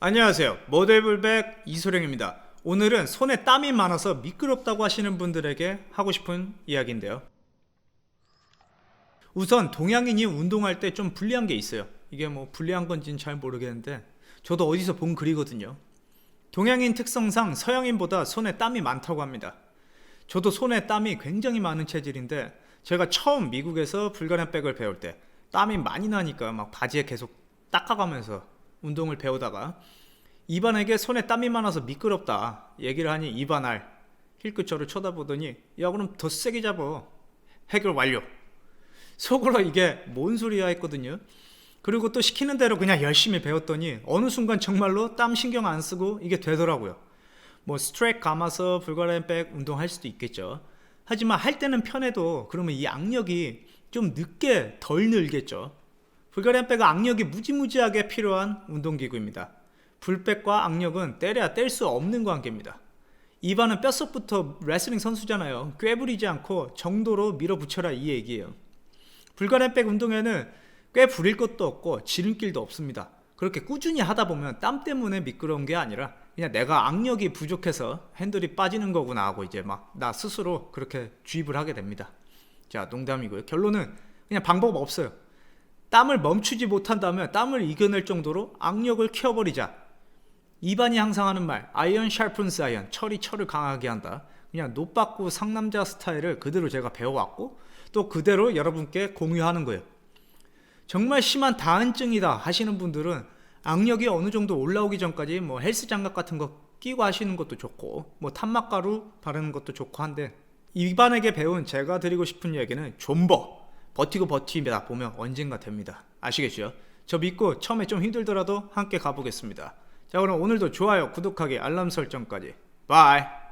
안녕하세요. 모델불백 이소령입니다. 오늘은 손에 땀이 많아서 미끄럽다고 하시는 분들에게 하고 싶은 이야기인데요. 우선 동양인이 운동할 때 좀 불리한 게 있어요. 이게 뭐 불리한 건지는 잘 모르겠는데 저도 어디서 본 글이거든요. 동양인 특성상 서양인보다 손에 땀이 많다고 합니다. 저도 손에 땀이 굉장히 많은 체질인데 제가 처음 미국에서 불가리안 백을 배울 때 땀이 많이 나니까 막 바지에 계속 닦아가면서 운동을 배우다가 이반에게 손에 땀이 많아서 미끄럽다 얘기를 하니 이반알 힐끗 저를 쳐다보더니 야 그럼 더 세게 잡어. 해결 완료. 속으로 이게 뭔 소리야 했거든요. 그리고 또 시키는 대로 그냥 열심히 배웠더니 어느 순간 정말로 땀 신경 안 쓰고 이게 되더라고요. 뭐 스트렉 감아서 불가리안 백 운동할 수도 있겠죠. 하지만 할 때는 편해도 그러면 이 악력이 좀 늦게 덜 늘겠죠 불가리안 백은 악력이 무지무지하게 필요한 운동기구입니다. 불백과 악력은 때려야 뗄 수 없는 관계입니다. 이반은 뼛속부터 레슬링 선수잖아요. 꾀부리지 않고 정도로 밀어붙여라 이 얘기예요. 불가리안 백 운동에는 꽤 부릴 것도 없고 지름길도 없습니다. 그렇게 꾸준히 하다 보면 땀 때문에 미끄러운 게 아니라 그냥 내가 악력이 부족해서 핸들이 빠지는 거구나 하고 이제 막 나 스스로 그렇게 주입을 하게 됩니다. 자, 농담이고요. 결론은 그냥 방법 없어요. 땀을 멈추지 못한다면 땀을 이겨낼 정도로 악력을 키워버리자. 이반이 항상 하는 말, 아이언 샤픈스 아이언, 철이 철을 강하게 한다. 그냥 노빠꾸 상남자 스타일을 그대로 제가 배워왔고 또 그대로 여러분께 공유하는 거예요. 정말 심한 다한증이다 하시는 분들은 악력이 어느 정도 올라오기 전까지 뭐 헬스 장갑 같은 거 끼고 하시는 것도 좋고 뭐 탄막가루 바르는 것도 좋고 한데 이반에게 배운 제가 드리고 싶은 얘기는 존버 버티고 버티다 보면 언젠가 됩니다. 아시겠죠? 저 믿고 처음에 좀 힘들더라도 함께 가보겠습니다. 자 그럼 오늘도 좋아요, 구독하기, 알람 설정까지. 바이.